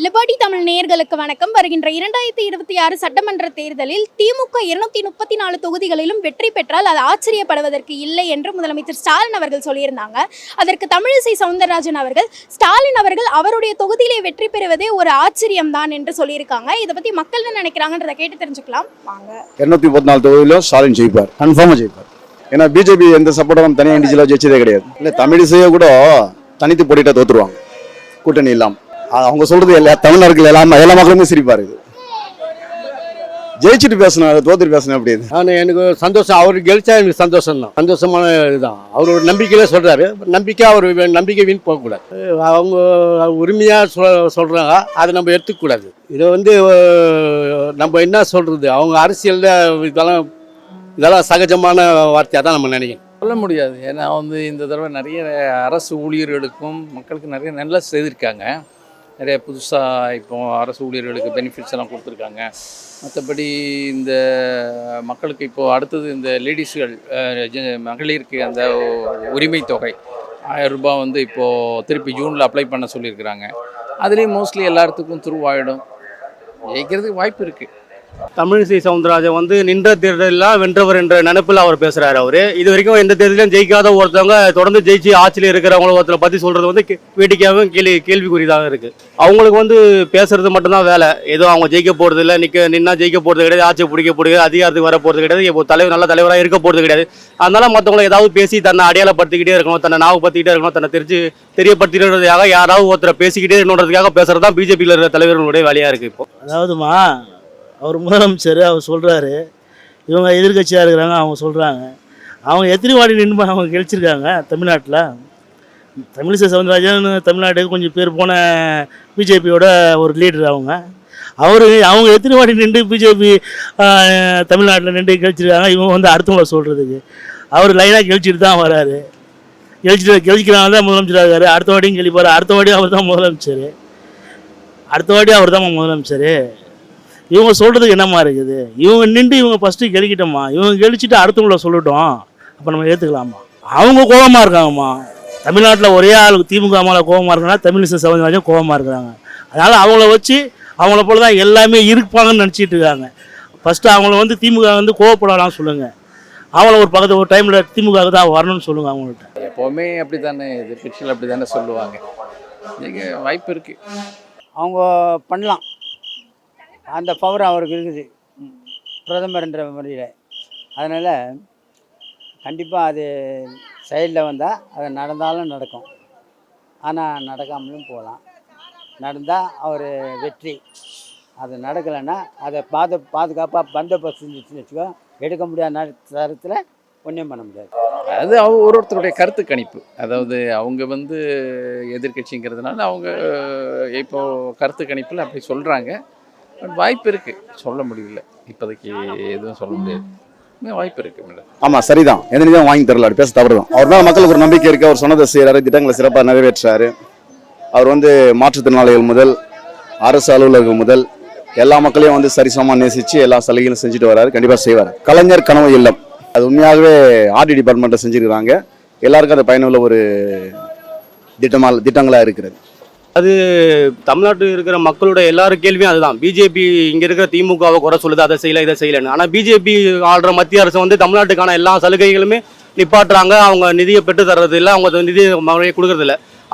Liberty Tamil நேயர்களுக்கு வணக்கம். வருகின்ற இரண்டாயிரத்தி இருபத்தி ஆறு சட்டமன்ற தேர்தலில் திமுக இருநூத்தி முப்பத்தி நாலு தொகுதிகளிலும் வெற்றி பெற்றால் அது ஆச்சரியப்படுவதற்கு இல்லை என்று முதலமைச்சர் ஸ்டாலின் அவர்கள் சொல்லியிருந்தாங்க. அதற்கு தமிழிசை சவுந்தரராஜன் அவர்கள் ஸ்டாலின் அவர்கள் அவருடைய தொகுதியிலே வெற்றி பெறுவதே ஒரு ஆச்சரியம்தான் என்று சொல்லியிருக்காங்க. இதை பத்தி மக்கள் என்ன நினைக்கிறாங்கன்றதை கேட்டு தெரிஞ்சுக்கலாம். வாங்க. இரநூத்தி முப்பத்தி நாலு தொகுதியிலும் ஸ்டாலின் ஜெயிப்பார். கன்ஃபார்மாக ஜெயிப்பார். ஏன்னா பிஜேபி எந்த சப்போர்ட்டும் தனியாக இண்டிவிஜுவலாக ஜெயிச்சதே கிடையாது. இல்லை தமிழிசையை கூட தனித்து போட்டிட்டா தோத்துருவாங்க. கூட்டணி இல்லாம. அது அவங்க சொல்றது எல்லா தமிழர்கள் எல்லாமே எல்லா மக்களுமே சிரிப்பாரு இது. ஜெயிச்சுட்டு பேசணும் அதை தோத்துட்டு பேசணும் அப்படி இது? நான் எனக்கு சந்தோஷம். அவர் கெலிச்சா எனக்கு சந்தோஷம் தான் சந்தோஷமான இதுதான். அவர் ஒரு நம்பிக்கையில சொல்றாரு. நம்பிக்கை அவர் நம்பிக்கை வீண் போகக்கூடாது. அவங்க உரிமையாக சொல் சொல்றாங்க. அதை நம்ம எடுத்துக்கூடாது இதை வந்து நம்ம என்ன சொல்றது? அவங்க அரசியலில் இதெல்லாம் இதெல்லாம் சகஜமான வார்த்தையாக தான் நம்ம நினைக்கணும். சொல்ல முடியாது. ஏன்னா வந்து இந்த தடவை நிறைய அரசு ஊழியர்களுக்கும் மக்களுக்கு நிறைய நல்லா செய்திருக்காங்க. நிறைய புதுசாக இப்போ அரசு ஊழியர்களுக்கு பெனிஃபிட்ஸ் எல்லாம் கொடுத்துருக்காங்க. மற்றபடி இந்த மக்களுக்கு இப்போ அடுத்தது இந்த லேடிஸ்கள் மகளிருக்கு அந்த உரிமை தொகை ஆயிரம் ரூபாய் வந்து இப்போது திருப்பி ஜூனில் அப்ளை பண்ண சொல்லியிருக்கிறாங்க. அதுலேயும் மோஸ்ட்லி எல்லாத்துக்கும் த்ரூ ஆகிடும் ஜெயிக்கிறதுக்கு வாய்ப்பு இருக்குது தமிழிசை சவுந்தரராஜன் வந்து நின்ற தேர்தலெல்லாம் வென்றவர் என்ற நினைப்பில் அவர் பேசுறாரு அவரு. இது வரைக்கும் எந்த தேர்தலையும் ஜெயிக்காத ஒருத்தவங்க தொடர்ந்து ஜெயிச்சு ஆட்சியில் இருக்கிறவங்கள ஒருத்தரை பத்தி சொல்றது வந்து வேடிக்கையாகவும் கேள்வி கேள்விக்குறிதாக இருக்கு. அவங்களுக்கு வந்து பேசுறது மட்டும்தான் வேலை. ஏதோ அவங்க ஜெயிக்க போறது இல்லை நிக்க நின்னா ஜெயிக்க போறது கிடையாது ஆட்சியை பிடிக்க போறது அதிகாரத்துக்கு வர போறது கிடையாது இப்போ தலைவர் நல்ல தலைவராக இருக்க போறது கிடையாது. அதனால மற்றவங்களை ஏதாவது பேசி தன்னை அடையாளப்படுத்திக்கிட்டே இருக்கணும் தன்னை ஞாபகப்படுத்திக்கிட்டே இருக்கணும் தன்னை தெரிஞ்சு தெரியப்படுத்திக்கிறதுக்காக யாராவது ஒருத்தரை பேசிக்கிட்டே இருக்கணுன்றதுக்காக பேசுறது தான் பிஜேபியில் இருக்கிற தலைவர்களுடைய வேலையா இருக்கு இப்போ. அதாவதுமா அவர் முதலமைச்சர் அவர் சொல்கிறாரு இவங்க எதிர்க்கட்சியாக இருக்கிறாங்க அவங்க சொல்கிறாங்க அவங்க எத்தனை வாடி நின்று அவங்க கழிச்சிருக்காங்க தமிழ்நாட்டில்? தமிழிசை சவுந்தரராஜன் தமிழ்நாட்டுக்கு கொஞ்சம் பேர் போன பிஜேபியோட ஒரு லீடர் அவங்க. அவர் அவங்க எத்தனை வாடி நின்று பிஜேபி தமிழ்நாட்டில் நின்று கழிச்சிருக்காங்க இவங்க வந்து அடுத்தவங்கள சொல்கிறதுக்கு அவர் லைனாக கழிச்சிட்டு தான் வராரு. கழிச்சிட்டு கழிச்சிக்கிறாங்க தான் முதலமைச்சர் ஆகாரு அடுத்த வாட்டியும் கழிப்பார் அடுத்த வாட்டியும் அவர் தான் முதலமைச்சர். அடுத்த வாட்டி அவர் தான் முதலமைச்சர். இவங்க சொல்கிறதுக்கு என்னம்மா இருக்குது? இவங்க நின்று இவங்க ஃபஸ்ட்டு கெளிக்கிட்டோம்மா இவங்க கெளிச்சிட்டு அடுத்தவங்கள சொல்லட்டும். அப்போ நம்ம ஏற்றுக்கலாமா அவங்க கோபமாக இருக்காங்கம்மா. தமிழ்நாட்டில் ஒரே ஆள் திமுக மேலே கோபமாக இருக்காங்கன்னா தமிழிசை சவுந்தரராஜன் கோபமாக இருக்கிறாங்க. அதனால் அவங்கள வச்சு அவங்கள போல தான் எல்லாமே இருப்பாங்கன்னு நினச்சிட்டு இருக்காங்க. ஃபஸ்ட்டு அவங்கள வந்து திமுக வந்து கோவப்படலாம் சொல்லுங்கள் அவங்கள ஒரு பக்கத்து ஒரு டைமில் திமுக தான் வரணும்னு சொல்லுங்கள் அவங்கள்ட்ட. எப்போவுமே அப்படி தானே எதிர்கட்சியில் அப்படி தானே சொல்லுவாங்க. ஜெயிக்க வாய்ப்பு இருக்குது அவங்க பண்ணலாம். அந்த பவர் அவருக்கு இருக்குது. பிரதமர்ன்ற முறையில். அதனால் கண்டிப்பாக அது சைடில் வந்தால் அது நடந்தாலும் நடக்கும். ஆனால் நடக்காமலும் போகலாம். நடந்தால் அவர் வெற்றி. அது நடக்கலைன்னா அதை பாது பாதுகாப்பாக பந்தோபஸ்து இருந்துச்சுன்னு வச்சுக்கோ எடுக்க முடியாத தரத்தில் ஒன்றும் பண்ண முடியாது. அது அவ ஒரு ஒருத்தருடைய கருத்து கணிப்பு. அதாவது அவங்க வந்து எதிர்க்கட்சிங்கிறதுனால அவங்க இப்போ கருத்து கணிப்பில் அப்படி சொல்கிறாங்க பட் வாய்ப்பு இருக்குது சொல்ல முடியல. இப்போதைக்கு எதுவும் சொல்ல முடியாது. வாய்ப்பு இருக்குது மேடம். ஆமாம் சரிதான். எந்த நிதியும் வாங்கி தரல அப்படி பேச தவறு தான் அவர் மேலே மக்களுக்கு ஒரு நம்பிக்கை இருக்கு. அவர் சொன்னதை செய்கிறாரு திட்டங்களை சிறப்பாக நிறைவேற்றாரு அவர் வந்து மாற்றுத்திறனாளிகள் முதல் அரசு அலுவலர்கள் முதல் எல்லா மக்களையும் வந்து சரிசமமாக நேசித்து எல்லா சலுகைகளும் செஞ்சுட்டு வராரு கண்டிப்பாக செய்வார். கலைஞர் கனவு இல்லம். அது உண்மையாகவே ஆர்டி டிபார்ட்மெண்ட்டை செஞ்சுருக்கிறாங்க. எல்லாருக்கும் அது பயனுள்ள ஒரு திட்டமாக திட்டங்களாக இருக்கிறது. அது தமிழ்நாட்டில் இருக்கிற மக்களோட எல்லாரும் கேள்வியும் அதுதான். பிஜேபி இங்கே இருக்கிற திமுகவை குறை சொல்லுது அதை செய்யலை இதை செய்யலைன்னு. ஆனால் பிஜேபி ஆள்ற மத்திய அரசு வந்து தமிழ்நாட்டுக்கான எல்லா சலுகைகளுமே நிப்பாட்டுறாங்க. அவங்க நிதியை பெற்று தர்றது இல்லை அவங்க நிதியை முறையை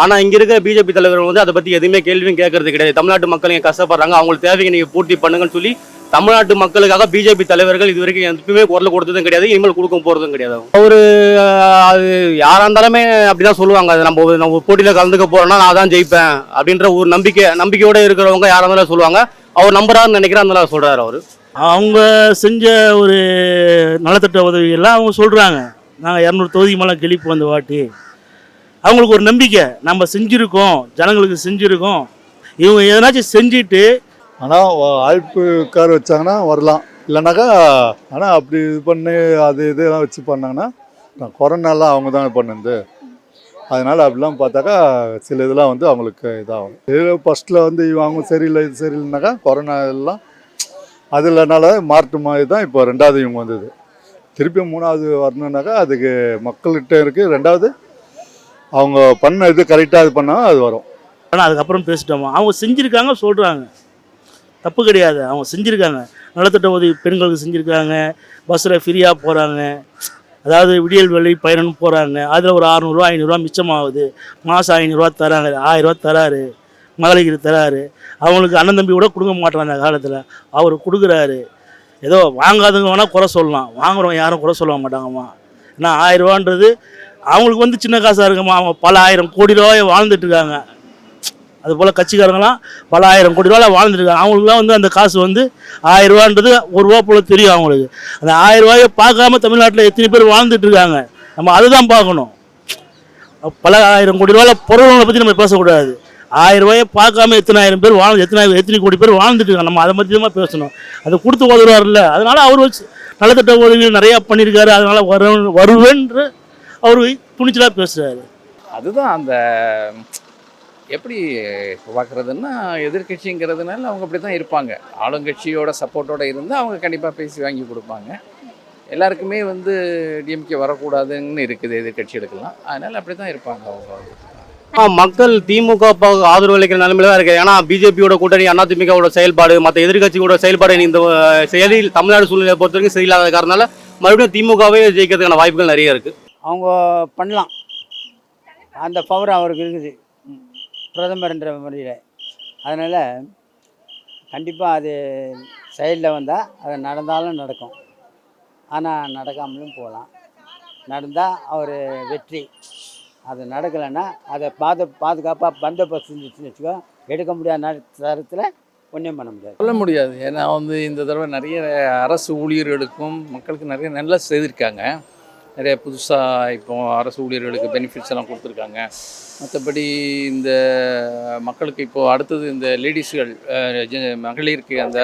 கொடுக்கறது இல்லை ஆனா இங்க இருக்கிற பிஜேபி தலைவர்கள் வந்து அதை பத்தி எதுவுமே கேள்வியும் கேட்கறது கிடையாது. தமிழ்நாட்டு மக்கள் இங்க கஷ்டப்படுறாங்க. அவங்களுக்கு தேவையை நீங்க பூர்த்தி பண்ணுங்கன்னு சொல்லி தமிழ்நாட்டு மக்களுக்காக பிஜேபி தலைவர்கள் இது வரைக்கும் எப்பவுமே குரல் கொடுத்ததும் கிடையாது இனிமேல் கொடுக்க போறதும் கிடையாது. அவரு அது யாரா இருந்தாலுமே அப்படிதான் சொல்லுவாங்க. அது நம்ம ஒரு- நம்ம போட்டியில கலந்துக்க போறோம்னா நான் தான் ஜெயிப்பேன் அப்படின்ற ஒரு நம்பிக்கை நம்பிக்கையோட இருக்கிறவங்க யாரா இருந்தாலும் சொல்லுவாங்க. அவர் நம்புறாருன்னு நினைக்கிறேன் அதனால சொல்றாரு அவரு. அவங்க செஞ்ச ஒரு நலத்திட்ட உதவிகள்லாம் அவங்க சொல்கிறாங்க நாங்கள் இரநூறு தொகுதி மேலே கிழிப்பு வந்த வாட்டி. அவங்களுக்கு ஒரு நம்பிக்கை. நம்ம செஞ்சுருக்கோம் ஜனங்களுக்கு செஞ்சுருக்கோம். இவங்க எதனாச்சும் செஞ்சுட்டு ஆனால் அழைப்பு கார் வச்சாங்கன்னா வரலாம். இல்லைனாக்கா ஆனால் அப்படி இது பண்ணி அது இதெல்லாம் வச்சு பண்ணாங்கன்னா நான் கொரோனாலாம் அவங்க தான் பண்ணுது. அதனால் அப்படிலாம் பார்த்தாக்கா சில இதெல்லாம் வந்து அவங்களுக்கு இதாகும். இது ஃபஸ்ட்டில் வந்து இவங்க அவங்க சரியில்லை இது சரியில்லைனாக்கா கொரோனா எல்லாம் அது இல்லைனால மாற்று மாதிரி தான் இப்போ ரெண்டாவது இவங்க வந்தது. திருப்பி மூணாவது வரணுன்னாக்கா அதுக்கு மக்கள்கிட்ட இருக்குது ரெண்டாவது அவங்க பண்ண இது கரெக்டாக இது பண்ணால் அது வரும். ஆனால் அதுக்கப்புறம் பேசிட்டோமா? அவங்க செஞ்சுருக்காங்க சொல்கிறாங்க தப்பு கிடையாது அவங்க செஞ்சுருக்காங்க. நலத்திட்ட உதவி பெண்களுக்கு செஞ்சுருக்காங்க பஸ்ஸில் ஃப்ரீயாக போகிறாங்க அதாவது விடியல் வேலை பயணம் போகிறாங்க அதில் ஒரு அறநூறுவா ஐநூறுரூவா மிச்சமாகுது. மாதம் ஐநூறுரூவா தராங்க ஆயிரரூவா தராரு. மகளிர் தராரு. அவங்களுக்கு அண்ணன் தம்பி கூட கொடுக்க மாட்டாங்க அந்த காலத்தில். அவர் கொடுக்குறாரு. ஏதோ வாங்காதவங்க வேணால் குறை சொல்லலாம். வாங்குறவங்க யாரும் குறை சொல்ல மாட்டாங்கம்மா. ஏன்னா ஆயிரரூவான்றது அவங்களுக்கு வந்து சின்ன காசாக இருக்குமா? அவங்க பல ஆயிரம் கோடி ரூபாய் வாழ்ந்துட்டு இருக்காங்க. அதுபோல் கட்சிக்காரங்களாம் பல ஆயிரம் கோடி ரூபாயில் வாழ்ந்துட்டு இருக்காங்க. அவங்களுக்குலாம் வந்து அந்த காசு வந்து ஆயிரம் ரூபான்றது ஒரு ரூபா போல் தெரியும் அவங்களுக்கு. அந்த ஆயிரம் ரூபாயை பார்க்காம தமிழ்நாட்டில் எத்தனை பேர் வாழ்ந்துட்டு இருக்காங்க? நம்ம அதுதான் பார்க்கணும். பல ஆயிரம் கோடி ரூபாயில் பொருளை பற்றி நம்ம பேசக்கூடாது. ஆயிரம் ரூபாயை பார்க்காம எத்தனை ஆயிரம் பேர் வாழ்ந்து எத்தனை எத்தனை கோடி பேர் வாழ்ந்துட்டு இருக்காங்க. நம்ம அதை பற்றி தான் பேசணும். அதை கொடுத்து உதவுறாருல்ல. அதனால் அவர் வச்சு நலத்திட்ட உதவிகள் நிறையா பண்ணியிருக்காரு. அதனால் வரு வருவேன்ற அவர் துணிச்சலாக பேசுகிறாரு அதுதான் அந்த எப்படி பார்க்குறதுன்னா எதிர்க்கட்சிங்கிறதுனால அவங்க அப்படி தான் இருப்பாங்க. ஆளுங்கட்சியோட சப்போர்ட்டோட இருந்து அவங்க கண்டிப்பாக பேசி வாங்கி கொடுப்பாங்க. எல்லாருக்குமே வந்து டிஎம்கே வரக்கூடாதுன்னு இருக்குது எதிர்க்கட்சிகளுக்கெல்லாம். அதனால் அப்படி தான் இருப்பாங்க அவங்க. மக்கள் திமுக ஆதரவு அளிக்கிற நிலைமையில தான் இருக்கு ஏன்னா பிஜேபியோட கூட்டணி அதிமுகவோட செயல்பாடு மற்ற எதிர்க்கட்சியோட செயல்பாடு இந்த செயலில் தமிழ்நாடு சூழ்நிலை பொறுத்த வரைக்கும் சரியில்லாத காரணனால மறுபடியும் திமுகவே ஜெயிக்கிறதுக்கான வாய்ப்புகள் நிறைய இருக்கு. அவங்க பண்ணலாம். அந்த பவர் அவருக்கு இருக்குது. பிரதமர்ன்ற முறையில். அதனால் கண்டிப்பாக அது சைடில் வந்தால் அது நடந்தாலும் நடக்கும். ஆனால் நடக்காமலும் போகலாம். நடந்தால் அவர் வெற்றி. அது நடக்கலைன்னா அதை பாது பாதுகாப்பாக பந்தோபஸ்து இருந்துச்சுன்னு வச்சுக்கோ எடுக்க முடியாத தரத்தில் ஒன்றும் பண்ண முடியாது. சொல்ல முடியாது. ஏன்னா வந்து இந்த தடவை நிறைய அரசு ஊழியர்களுக்கும் மக்களுக்கு நிறைய நல்லா செய்திருக்காங்க. நிறைய புதுசாக இப்போ அரசு ஊழியர்களுக்கு பெனிஃபிட்ஸ் எல்லாம் கொடுத்துருக்காங்க. மற்றபடி இந்த மக்களுக்கு இப்போது அடுத்தது இந்த லேடிஸ்கள் மகளிருக்கு அந்த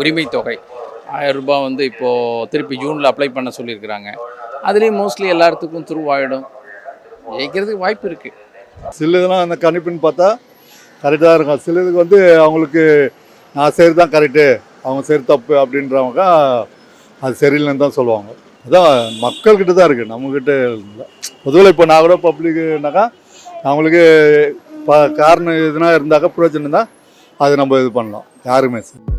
உரிமை தொகை ஆயிரம் ரூபாய் வந்து இப்போது திருப்பி ஜூனில் அப்ளை பண்ண சொல்லியிருக்கிறாங்க. அதுலேயும் மோஸ்ட்லி எல்லாத்துக்கும் த்ரூ ஜெயிக்கிறதுக்கு வாய்ப்பு இருக்குது சில இதெல்லாம் அந்த கணிப்புன்னு பார்த்தா கரெக்டாக இருக்கும். சில இதுக்கு வந்து அவங்களுக்கு நான் சரி தான் கரெக்டு அவங்க சரி தப்பு அப்படின்றவங்க அது சரியில்லைன்னு தான் சொல்லுவாங்க. அதான் மக்கள்கிட்ட தான் இருக்குது நம்மக்கிட்ட இல்லை பொதுவில் இப்போ நான் கூட பப்ளிக்னாக்கா அவங்களுக்கு ப காரணம் எதுனா இருந்தாக்கா பிரயோஜனம் தான் அது நம்ம இது பண்ணலாம். யாருமே சரி.